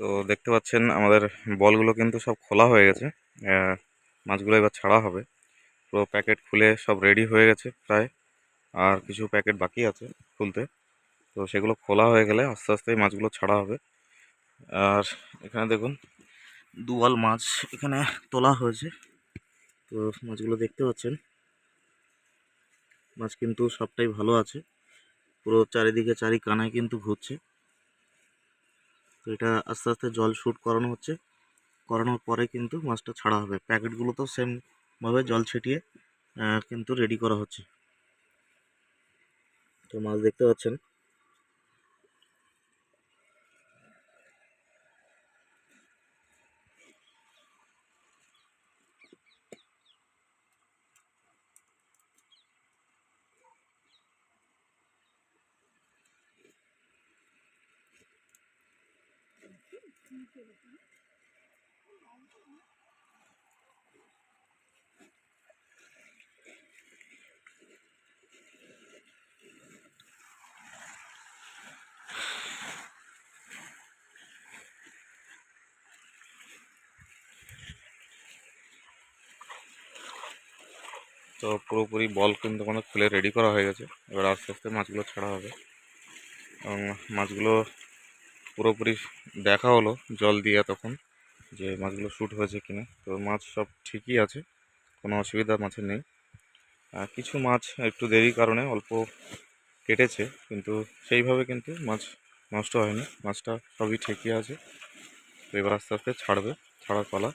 তো দেখতে পাচ্ছেন আমাদের বলগুলো কিন্তু সব খোলা হয়ে গেছে। মাছগুলো এবার ছাড়া হবে। পুরো প্যাকেট খুলে সব রেডি হয়ে গেছে প্রায়। আর কিছু প্যাকেট বাকি আছে খুলতে। তো সেগুলো খোলা হয়ে গেলে আস্তে আস্তে মাছগুলো ছাড়া হবে। আর এখানে দেখুন, দুয়াল মাছ এখানে তোলা হয়েছে। তো মাছগুলো দেখতে পাচ্ছেন, মাছ কিন্তু সবটাই ভালো আছে। পুরো চারিদিকে চারি কানায় কিন্তু ঘুরছে। তো এটা আস্তে আস্তে জল শ্যুট করানো হচ্ছে। করানোর পরে কিন্তু মাছটা ছাড়া হবে। প্যাকেটগুলো তো সেমভাবে জল ছিটিয়ে কিন্তু রেডি করা হচ্ছে। তো মাছ দেখতে পাচ্ছেন। তো পুরোপুরি বল কিন্তু আমাদের খুলে রেডি করা হয়ে গেছে। এবার আস্তে আস্তে মাছগুলো ছাড়া হবে। এবং মাছগুলো পুরোপুরি দেখা হলো জল দিয়ে তখন যে মাছগুলো শ্যুট হয়েছে কিনা। তো মাছ সব ঠিকই আছে, কোনো অসুবিধা মাছের নেই। কিছু মাছ একটু দেরি কারণে অল্প কেটেছে, কিন্তু সেইভাবে কিন্তু মাছ নষ্ট হয়নি। মাছটা সবই ঠিকই আছে। তো এবার আস্তে আস্তে ছাড়বে, ছাড়ার পালা।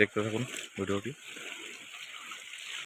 দেখতে থাকুন ভিডিওটি।